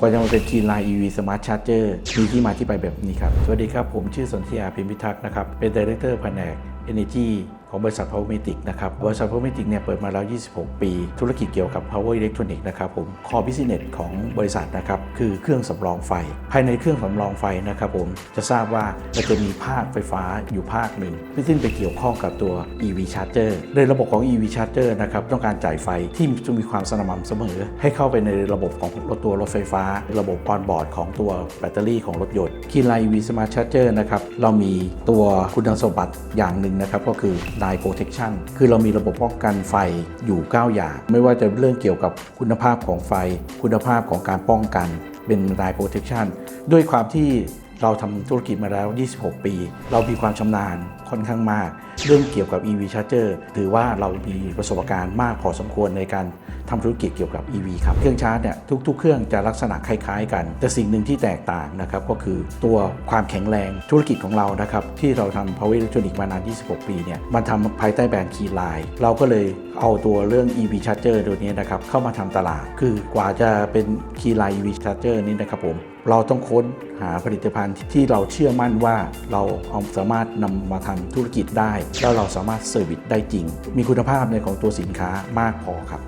กว่าจะมาเป็นจีนไลน์ EV Smart Charger มีที่มาที่ไปแบบนี้ครับ สวัสดีครับ ผมชื่อสนธยาพิมพิทักษ์นะครับ เป็นดีเรคเตอร์แผนก Energy ของบริษัท Power Matic นะครับ บริษัท Power Matic เนี่ยเปิดมาแล้ว 26 ปี ธุรกิจเกี่ยวกับ Power Electronic นะครับผม Core Business ของบริษัทนะครับ คือเครื่องสำรองไฟ ภายในเครื่องสำรองไฟนะครับผม จะทราบว่าเราจะมีภาคไฟฟ้าอยู่ภาคหนึ่งซึ่งไปเกี่ยวข้องกับตัว EV Charger โดยระบบของ EV Charger นะครับ ต้องการจ่ายไฟที่จะมีความสม่ำเสมอ ให้เข้าไปในระบบของรถตัวรถไฟฟ้า ระบบออนบอร์ดของตัวแบตเตอรี่ของรถยนต์คีไล EV Smart Charger นะครับ เรามีตัวคุณสมบัติอย่างหนึ่งนะครับก็คือด i e Protection คือเรามีระบบป้องกันไฟอยู่ 9 อย่าง ไม่ว่าจะเรื่องเกี่ยวกับคุณภาพของไฟ คุณภาพของการป้องกันเป็นด i e Protection ด้วยความที่เราทำธุรกิจมาแล้ว 26 ปี เรามีความชำนาญค่อนข้างมาก เรื่องเกี่ยวกับ EV Charger ถือว่าเรามีประสบการณ์มากพอสมควรในการ ทำธุรกิจเกี่ยวกับ EV ครับ เครื่องชาร์จเนี่ยทุก ๆ เครื่องจะลักษณะคล้าย ๆ กัน แต่สิ่งหนึ่งที่แตกต่างนะครับก็คือตัวความแข็งแรงธุรกิจของเรานะครับที่เราทำ power electronic มานาน 26 ปีเนี่ยมันทำภายใต้แบรนด์คีไลน์เราก็เลย เอาตัวเรื่อง EV Charger ตัวนี้นะครับเข้ามาทำตลาด คือกว่าจะเป็นคีย์ไลน์ EV Charger นี้นะครับผมเราต้องค้นหาผลิตภัณฑ์ที่เราเชื่อมั่นว่าเราเอาสามารถนำมาทำธุรกิจได้ แล้วเราสามารถเซอร์วิสได้จริง มีคุณภาพในของตัวสินค้ามากพอครับ